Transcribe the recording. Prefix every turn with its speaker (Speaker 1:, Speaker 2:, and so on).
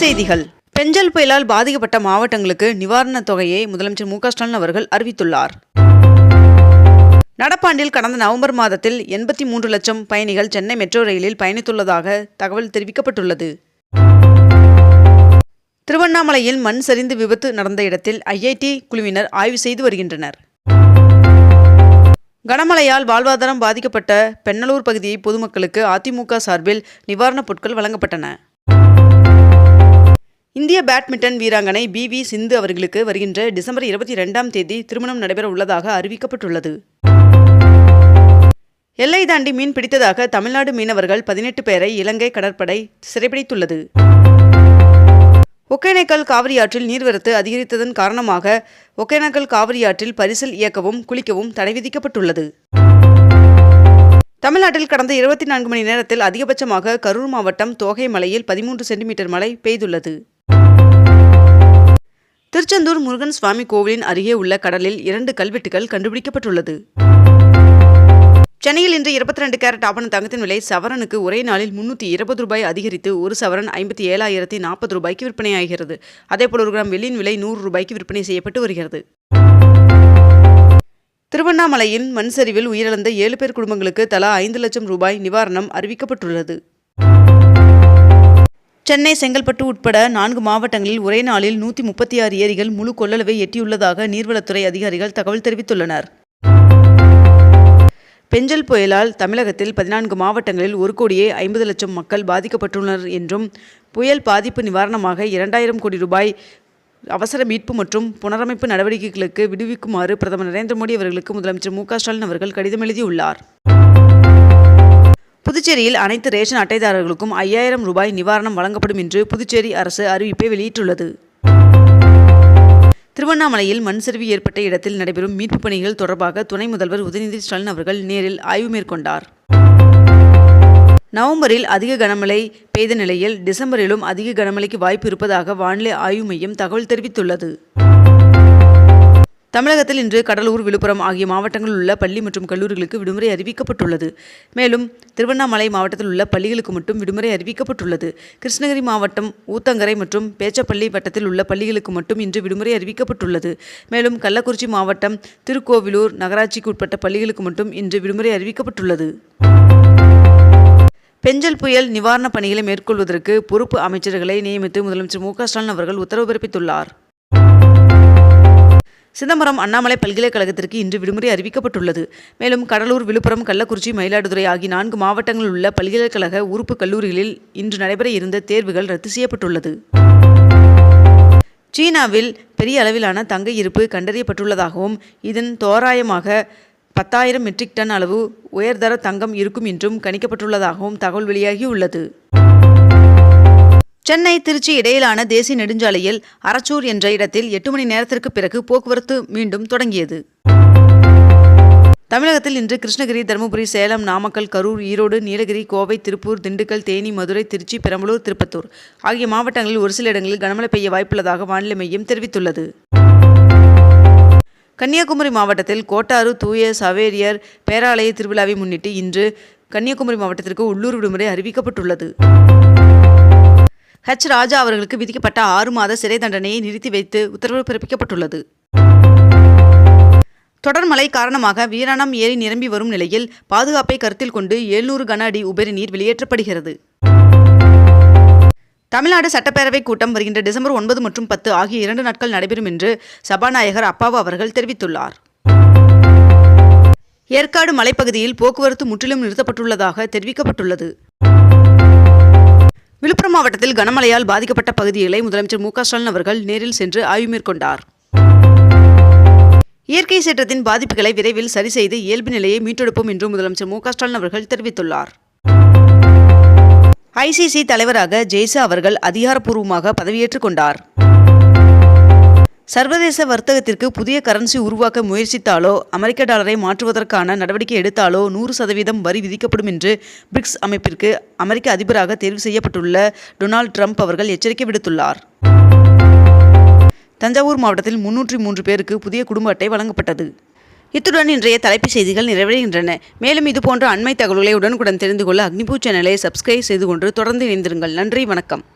Speaker 1: செய்திகள் பெஞ்சல் புயலால் பாதிக்கப்பட்ட மாவட்டங்களுக்கு நிவாரணத் தொகையை முதலமைச்சர் மு ஸ்டாலின் அவர்கள் அறிவித்துள்ளார் நடப்பாண்டில் கடந்த நவம்பர் மாதத்தில் எண்பத்தி மூன்று லட்சம் பயணிகள் சென்னை மெட்ரோ ரயிலில் பயணித்துள்ளதாக தகவல் தெரிவிக்கப்பட்டுள்ளது திருவண்ணாமலையில் மண் சரிந்து விபத்து நடந்த இடத்தில் ஐஐடி குழுவினர் ஆய்வு செய்து வருகின்றனர் கனமழையால் வாழ்வாதாரம் பாதிக்கப்பட்ட பெண்ணலூர் பகுதியை பொதுமக்களுக்கு அதிமுக சார்பில் நிவாரணப் பொருட்கள் வழங்கப்பட்டன இந்திய பேட்மிண்டன் வீராங்கனை பி வி சிந்து அவர்களுக்கு வருகின்ற டிசம்பர் இருபத்தி ரெண்டாம் தேதி திருமணம் நடைபெற உள்ளதாக அறிவிக்கப்பட்டுள்ளது எல்லை தாண்டி மீன் பிடித்ததாக தமிழ்நாடு மீனவர்கள் பதினெட்டு பேரை இலங்கை கடற்படை சிறைபிடித்துள்ளது ஒகேனக்கல் காவிரி ஆற்றில் நீர்வரத்து அதிகரித்ததன் காரணமாக ஒகேனக்கல் காவிரி ஆற்றில் பரிசல் இயக்கவும் குளிக்கவும் தடை விதிக்கப்பட்டுள்ளது தமிழ்நாட்டில் கடந்த இருபத்தி நான்கு மணி நேரத்தில் அதிகபட்சமாக கரூர் மாவட்டம் தோகை மலையில் பதிமூன்று சென்டிமீட்டர் மழை பெய்துள்ளது திருச்செந்தூர் முருகன் சுவாமி கோவிலின் அருகே உள்ள கடலில் இரண்டு கல்வெட்டுகள் கண்டுபிடிக்கப்பட்டுள்ளது சென்னையில் இன்று இருபத்தி ரெண்டு கேரட் ஆபண தங்கத்தின் விலை சவரனுக்கு ஒரே நாளில் முன்னூற்றி இருபது ரூபாய் அதிகரித்து ஒரு சவரன் ஐம்பத்தி ஏழாயிரத்தி நாற்பது ரூபாய்க்கு விற்பனையாகிறது அதேபோல் ஒரு கிராம் வெள்ளியின் விலை நூறு ரூபாய்க்கு விற்பனை செய்யப்பட்டு வருகிறது திருவண்ணாமலையின் மண்சரிவில் உயிரிழந்த ஏழு பேர் குடும்பங்களுக்கு தலா ஐந்து லட்சம் ரூபாய் நிவாரணம் அறிவிக்கப்பட்டுள்ளது சென்னை செங்கல்பட்டு உட்பட நான்கு மாவட்டங்களில் ஒரே நாளில் நூற்றி முப்பத்தி ஆறு ஏரிகள் முழு கொள்ளளவை எட்டியுள்ளதாக நீர்வளத்துறை அதிகாரிகள் தகவல் தெரிவித்துள்ளனர் பெஞ்சல் புயலால் தமிழகத்தில் பதினான்கு மாவட்டங்களில் ஒரு கோடியே ஐம்பது லட்சம் மக்கள் பாதிக்கப்பட்டுள்ளனர் என்றும் புயல் பாதிப்பு நிவாரணமாக இரண்டாயிரம் கோடி ரூபாய் அவசர மீட்பு மற்றும் புனரமைப்பு நடவடிக்கைகளுக்கு விடுவிக்குமாறு பிரதமர் நரேந்திர மோடி அவர்களுக்கு முதலமைச்சர் மு ஸ்டாலின் அவர்கள் கடிதம் எழுதியுள்ளார் புதுச்சேரியில் அனைத்து ரேஷன் அட்டைதாரர்களுக்கும் ஐயாயிரம் ரூபாய் நிவாரணம் வழங்கப்படும் என்று புதுச்சேரி அரசு அறிவிப்பை வெளியிட்டுள்ளது திருவண்ணாமலையில் மண் சரிவு ஏற்பட்ட இடத்தில் நடைபெறும் மீட்புப் பணிகள் தொடர்பாக துணை முதல்வர் உதயநிதி ஸ்டாலின் அவர்கள் நேரில் ஆய்வு மேற்கொண்டார் நவம்பரில் அதிக கனமழை பெய்த நிலையில் டிசம்பரிலும் அதிக கனமழைக்கு வாய்ப்பு இருப்பதாக வானிலை ஆய்வு மையம் தகவல் தெரிவித்துள்ளது தமிழகத்தில் இன்று கடலூர் விழுப்புரம் ஆகிய மாவட்டங்களில் உள்ள பள்ளி மற்றும் கல்லூரிகளுக்கு விடுமுறை அறிவிக்கப்பட்டுள்ளது மேலும் திருவண்ணாமலை மாவட்டத்தில் உள்ள பள்ளிகளுக்கு மட்டும் விடுமுறை அறிவிக்கப்பட்டுள்ளது கிருஷ்ணகிரி மாவட்டம் ஊத்தங்கரை மற்றும் பேச்சப்பள்ளி வட்டத்தில் உள்ள பள்ளிகளுக்கு மட்டும் இன்று விடுமுறை அறிவிக்கப்பட்டுள்ளது மேலும் கள்ளக்குறிச்சி மாவட்டம் திருக்கோவிலூர் நகராட்சிக்கு உட்பட்ட பள்ளிகளுக்கு மட்டும் இன்று விடுமுறை அறிவிக்கப்பட்டுள்ளது பெஞ்சல் புயல் நிவாரணப் பணிகளை மேற்கொள்வதற்கு பொறுப்பு அமைச்சர்களை நியமித்து முதலமைச்சர் மு ஸ்டாலின் அவர்கள் உத்தரவு பிறப்பித்துள்ளார் சிதம்பரம் அண்ணாமலை பல்கலைக்கழகத்திற்கு இன்று விடுமுறை அறிவிக்கப்பட்டுள்ளது மேலும் கடலூர் விழுப்புரம் கள்ளக்குறிச்சி மயிலாடுதுறை ஆகிய நான்கு மாவட்டங்களில் உள்ள பல்கலைக்கழக உறுப்பு கல்லூரிகளில் இன்று நடைபெற இருந்த தேர்வுகள் ரத்து செய்யப்பட்டுள்ளது சீனாவில் பெரிய அளவிலான தங்க இருப்பு கண்டறியப்பட்டுள்ளதாகவும் இதன் தோராயமாக பத்தாயிரம் மெட்ரிக் டன் அளவு உயர்தர தங்கம் இருக்கும் என்றும் கணிக்கப்பட்டுள்ளதாகவும் தகவல் வெளியாகியுள்ளது சென்னை திருச்சி இடையிலான தேசிய நெடுஞ்சாலையில் அரச்சூர் என்ற இடத்தில் எட்டு மணி நேரத்திற்கு பிறகு போக்குவரத்து மீண்டும் தொடங்கியது தமிழகத்தில் இன்று கிருஷ்ணகிரி தருமபுரி சேலம் நாமக்கல் கரூர் ஈரோடு நீலகிரி கோவை திருப்பூர் திண்டுக்கல் தேனி மதுரை திருச்சி பெரம்பலூர் திருப்பத்தூர் ஆகிய மாவட்டங்களில் ஒரு சில இடங்களில் கனமழை பெய்ய வாய்ப்புள்ளதாக வானிலை மையம் தெரிவித்துள்ளது கன்னியாகுமரி மாவட்டத்தில் கோட்டாறு தூய சவேரியர் பேராலய திருவிழாவை முன்னிட்டு இன்று கன்னியாகுமரி மாவட்டத்திற்கு உள்ளூர் விடுமுறை அறிவிக்கப்பட்டுள்ளது ஹெச் ராஜா அவர்களுக்கு விதிக்கப்பட்ட ஆறு மாத சிறை தண்டனையை நிறுத்தி வைத்து உத்தரவு பிறப்பிக்கப்பட்டுள்ளது தொடர் மழை காரணமாக வீராணம் ஏரி நிரம்பி வரும் நிலையில் பாதுகாப்பை கருத்தில் கொண்டு எழுநூறு கன அடி உபரி நீர் வெளியேற்றப்படுகிறது தமிழ்நாடு சட்டப்பேரவை கூட்டம் வருகின்ற டிசம்பர் ஒன்பது மற்றும் பத்து ஆகிய இரண்டு நாட்கள் நடைபெறும் என்று சபாநாயகர் அப்பாவு அவர்கள் தெரிவித்துள்ளார் ஏற்காடு மலைப்பகுதியில் போக்குவரத்து முற்றிலும் நிறுத்தப்பட்டுள்ளதாக தெரிவிக்கப்பட்டுள்ளது விழுப்புரம் மாவட்டத்தில் கனமழையால் பாதிக்கப்பட்ட பகுதிகளை முதலமைச்சர் மு ஸ்டாலின் அவர்கள் நேரில் சென்று ஆய்வு மேற்கொண்டார் இயற்கை சீற்றத்தின் பாதிப்புகளை விரைவில் சரி செய்து இயல்பு நிலையை மீட்டெடுப்போம் என்று முதலமைச்சர் மு ஸ்டாலின் அவர்கள் தெரிவித்துள்ளார் ஐசிசி தலைவராக ஜெய்சா அவர்கள் அதிகாரப்பூர்வமாக பதவியேற்றுக் கொண்டார் சர்வதேச வர்த்தகத்திற்கு புதிய கரன்சி உருவாக்க முயற்சித்தாலோ அமெரிக்க டாலரை மாற்றுவதற்கான நடவடிக்கை எடுத்தாலோ நூறு சதவீதம் வரி விதிக்கப்படும் என்று பிரிக்ஸ் அமைப்பிற்கு அமெரிக்க அதிபராக தேர்வு செய்யப்பட்டுள்ள டொனால்ட் ட்ரம்ப் அவர்கள் எச்சரிக்கை விடுத்துள்ளார் தஞ்சாவூர் மாவட்டத்தில் முன்னூற்றி மூன்று பேருக்கு புதிய குடும்ப அட்டை வழங்கப்பட்டது இத்துடன் இன்றைய தலைப்புச் செய்திகள் நிறைவடைகின்றன மேலும் இதுபோன்ற அண்மை தகவல்களை உடனுக்குடன் தெரிந்து கொள்ள அக்னிபூ சேனலை சப்ஸ்கிரைப் செய்து கொண்டு தொடர்ந்து இணைந்திருங்கள் நன்றி வணக்கம்